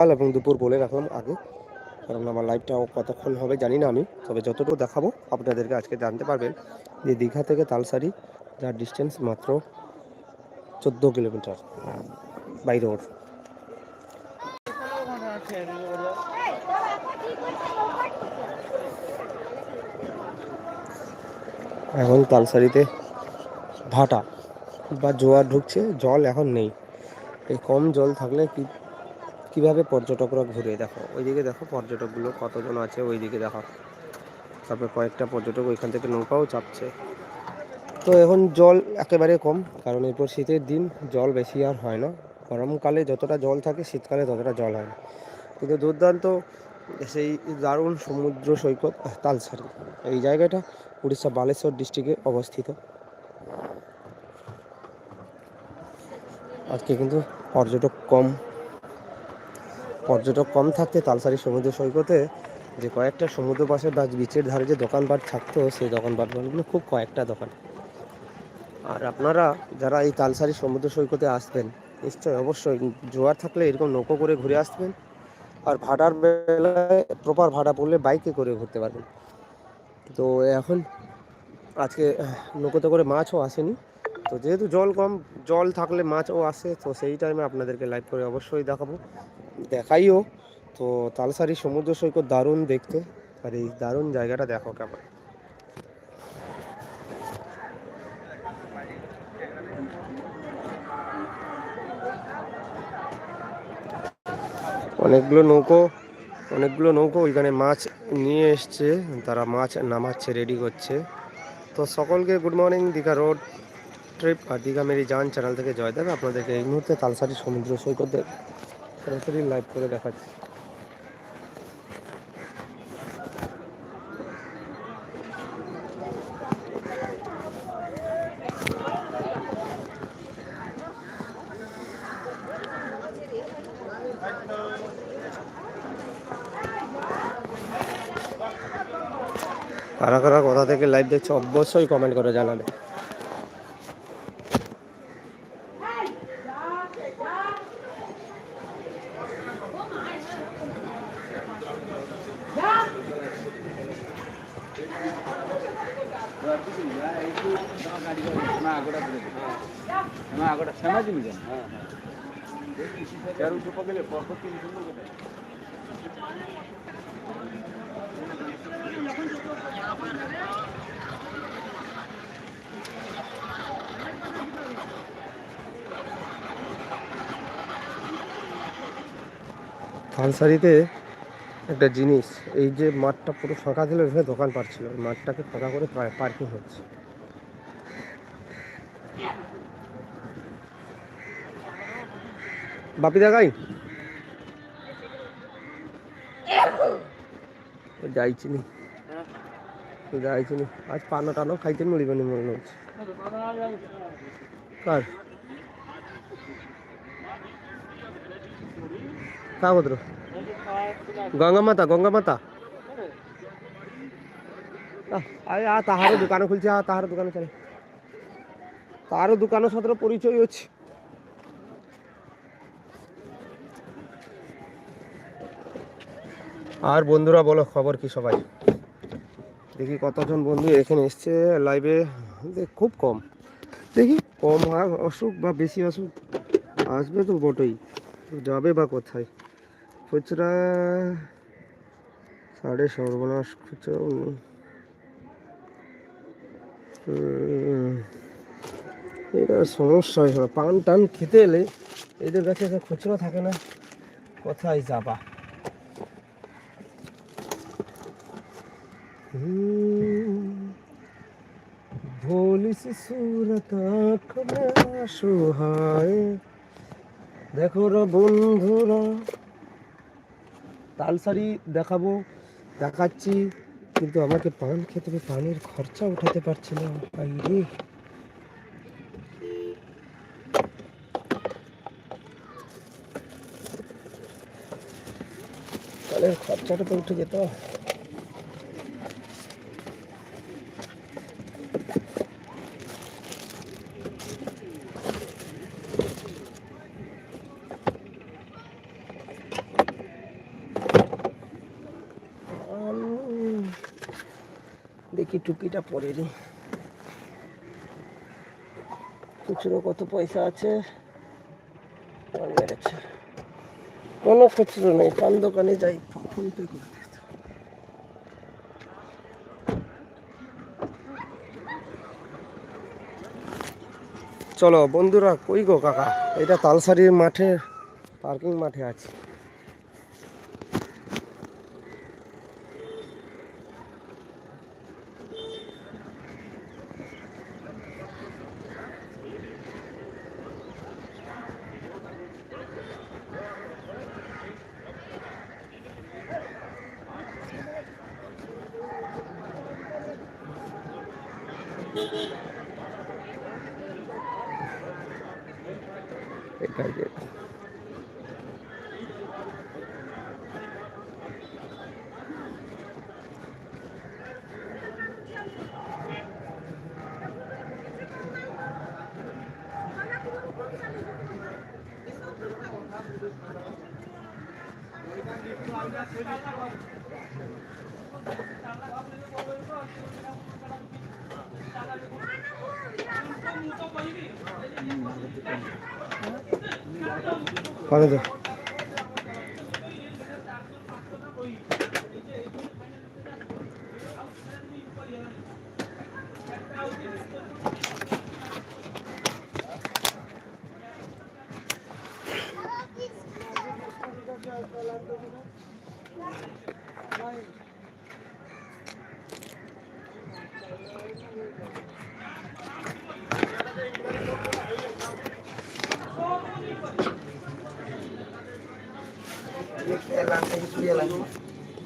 সকাল এবং দুপুর বলে রাখলাম আগে, কারণ আমার লাইভটাও কতক্ষণ হবে জানি না আমি, তবে যতটুকু দেখাবো আপনাদেরকে আজকে জানতে পারবেন যে দীঘা থেকে তালসারি, যার ডিস্টেন্স মাত্র চোদ্দ কিলোমিটার বাই রোড এখন তালসারিতে ভাটা বা জোয়ার ঢুকছে, জল এখন নেই। এই কম জল থাকলে কি কীভাবে পর্যটকরা ঘুরে? দেখো, ওইদিকে দেখো পর্যটকগুলো কতজন আছে, ওইদিকে দেখো। তারপর কয়েকটা পর্যটক ওইখান থেকে নৌকাও চাপছে। তো এখন জল একেবারে কম, কারণ এরপর শীতের দিন, জল বেশি আর হয় না। গরমকালে যতটা জল থাকে, শীতকালে ততটা জল হয় না। কিন্তু দুর্দান্ত সেই দারুণ সমুদ্র সৈকত তালসারি। এই জায়গাটা উড়িষ্যা বালেশ্বর ডিস্ট্রিক্টে অবস্থিত। আজকে কিন্তু পর্যটক কম। পর্যটক কম থাকতে তালসারি সমুদ্র সৈকতে যে কয়েকটা সমুদ্র পাশে বা বিচের ধারে যে দোকানপাট থাকতো, সেই দোকানপাটগুলো খুব কয়েকটা দোকান। আর আপনারা যারা এই তালসারি সমুদ্র সৈকতে আসবেন নিশ্চয়ই অবশ্যই জোয়ার থাকলে এরকম নৌকো করে ঘুরে আসবেন। আর ভাড়ার বেলায় প্রপার ভাড়া পড়লে বাইকে করে ঘুরতে পারবেন। তো এখন আজকে নৌকোতে করে মাছও আসেনি। তো যেহেতু জল কম, জল থাকলে মাছও আসে, তো সেই টাইমে আপনাদেরকে লাইভ করে অবশ্যই দেখাবো। দেখাইও। তো তালসারি সমুদ্র সৈকত দারুণ দেখতে। আর এই দারুণ জায়গাটা দেখো কেমন। অনেকগুলো নৌকো অনেকগুলো নৌকো ওইখানে মাছ নিয়ে এসছে। তারা মাছ নামাচ্ছে রেডি করছে। তো সকলকে good morning Digha road trip আর দীঘা মেরি যান চ্যানেল থেকে জয় দেবে। আপনাদেরকে এই মুহূর্তে তালসারি সমুদ্র সৈকতে সরাসরি লাইভ করে দেখাচ্ছি। কারা কারা কোথা থেকে লাইভ দেখছে অবশ্যই কমেন্ট করে জানাবে। থানসারিতে একটা জিনিস, এই যে মাঠটা পুরো ফাঁকা এখানে দোকান পাচ্ছিল মাঠটাকে ফাঁকা করে পার্কিং হচ্ছে। বাপি দেখাই। যাইছি নি। নি। আজ পানো টানো খাইতে মিলিবানি মনে হচ্ছে। কার? কাগদ্র। গঙ্গা মাতা গঙ্গা মাতা আরে আ তাহারও দোকান খুলছে আ তাহার দোকানে চলে। তারও দোকানের সাথে পরিচয় হচ্ছে। আর বন্ধুরা বলো খবর কি সবাই? দেখি কতজন বন্ধু এখানে এসছে লাইভে খুব কম। দেখি কম হয় অসুখ বা বেশি অসুখ আসবে তো বটেই। যাবে বা কোথায়? খুচরা সাড়ে সর্বনাশ খুচরাও নেই এটা সমস্যা হয় পান টান খেতে এলে এদের কাছে খুচরো থাকে না। কোথায় যাবা? দেখো বন্ধুরা তালসারি দেখাবো, দেখাচ্ছি, কিন্তু আমাকে পান খেতে পানের খরচা উঠাতে পারছি না। তাহলে খরচাটা তো উঠে যেত। দেখি টুপিটা পরে নি। খুচরো কত পয়সা আছে? আছে কোনো খুচরো নেই। পান দোকানে যাই, ফোন পে করে চলো, বন্ধুরা, কই গো কাকা? এটা তালসারির মাঠে, পার্কিং মাঠে আছে। এটাই যে পানি দাও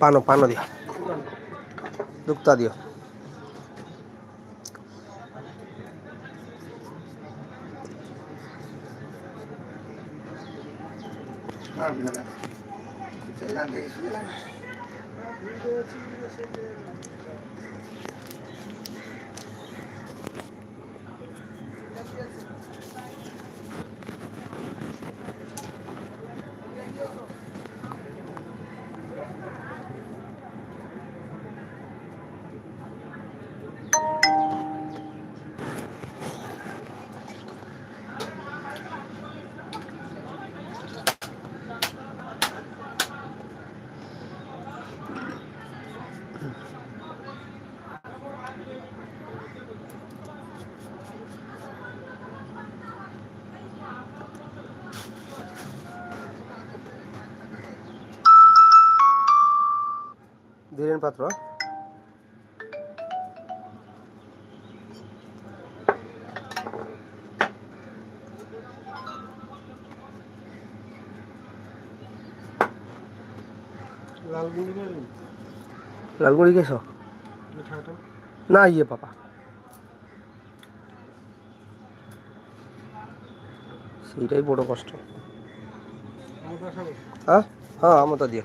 পানো পানো দিও দুক্তা দিও ধীরেন পাত্র। লালগুড়ি গেছ না ইয়ে পাপা। সেইটাই বড় কষ্ট। হ্যাঁ? হ্যাঁ আমতা দিও।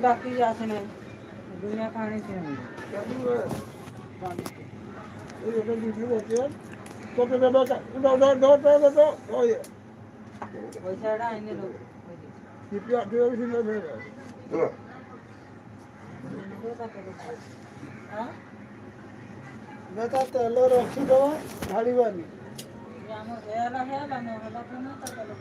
बाकी जासन है दुनिया कहानी से हम ये तो वीडियो होती है तो तो दो दो दो दो दो ओए पैसा डा आने लो कितना दे भी नहीं दे बोलो हां बेटा तेलो रखी दो गाड़ी वाली हम हेला हेला न हेला तो ना तक लो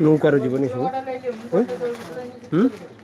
মুখ ধরে ধরে পুরো নিচে হুম? চলে যাবে। ওই পুরো খালি করে দেওয়ার পর তুমি তোমার ওই যে ইয়ে পাবে। হ্যাঁ, ওটা নিয়ে।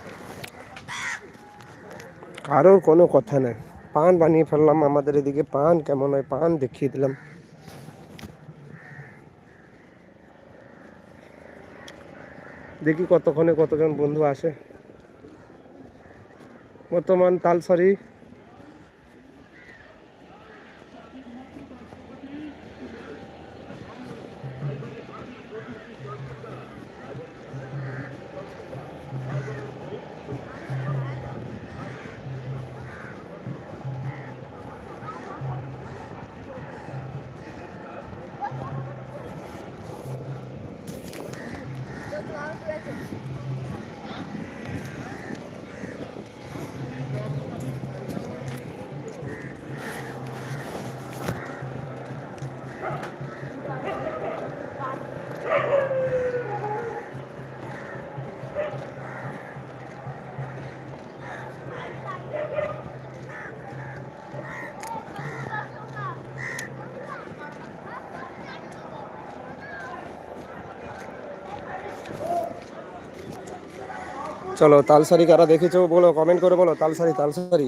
কারোর কোনো কথা নেই। পান বানিয়ে ফেললাম, আমাদের এদিকে পান কেমন হয়, পান দেখিয়ে দিলাম। দেখি কতক্ষণে কতজন বন্ধু আসে। বর্তমান তালসারি That's long চলো তালসারি কারা দেখেছ বলো কমেন্ট করে বলো তালসারি তালসারি।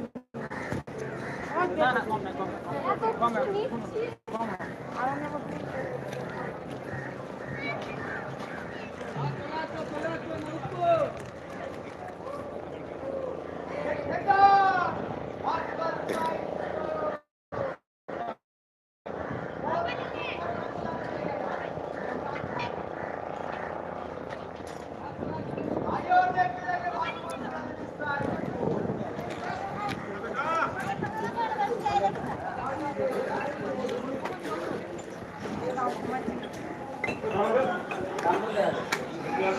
কম না কম না কম না नहीं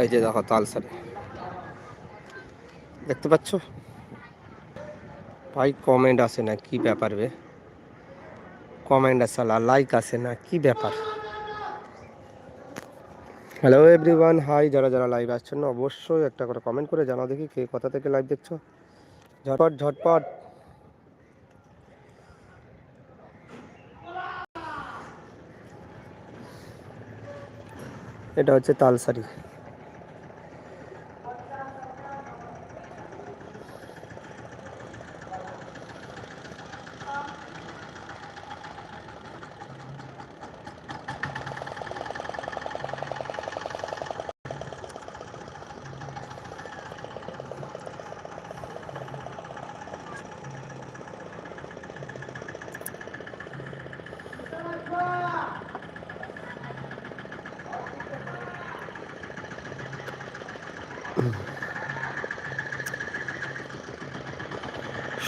এই যে দেখো তালসারি দেখতে পাচ্ছ? ভাই কমেন্ট আসে না, কি ব্যাপার বে? কমেন্ট আসে না লাইক আসে না, কি ব্যাপার? হ্যালো এভরিওয়ান হাই যারা যারা লাইভ আসছেন, অবশ্যই একটা করে কমেন্ট করে জানাও দেখি কে কোথা থেকে লাইভ দেখছ। ঝটপট ঝটপট। এটা হচ্ছে তালসারি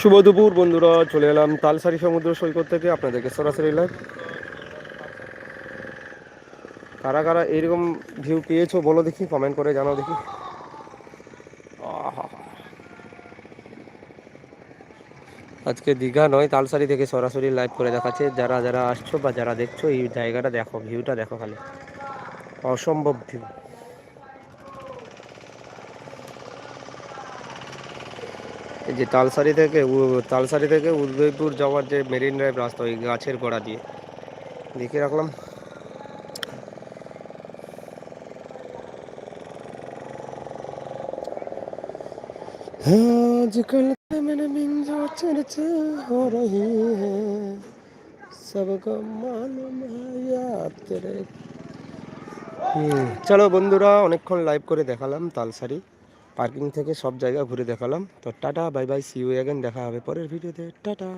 শুভ দুপুর, বন্ধুরা। চলে এলাম তালসারি সমুদ্র সৈকত থেকে আপনাদেরকে সরাসরি লাইভ কারা কারা এরকম ভিউ পেয়েছ বলো দেখি কমেন্ট করে জানাও দেখি। আজকে দীঘা নয়, তালসারি থেকে সরাসরি লাইভ করে দেখাচ্ছে। যারা যারা আসছো বা যারা দেখছ, এই জায়গাটা দেখো ভিউটা দেখো খালি। অসম্ভব ভিউ এই যে তালসারি থেকে উ- তালসারি থেকে উদয়পুর যাওয়ার যে মেরিন ড্রাইভ রাস্তা ওই গাছের গোড়া দিয়ে দেখে রাখলাম आजकल मैंने मिंजो चर्चा हो रही है सबको मालूम है याद तेरे হুম, চলো বন্ধুরা অনেকক্ষণ লাইভ করে দেখালাম তালসারি পার্কিং থেকে সব জায়গা ঘুরে দেখালাম। তো tata, bye bye see you again দেখা হবে পরের ভিডিওতে। টাটা।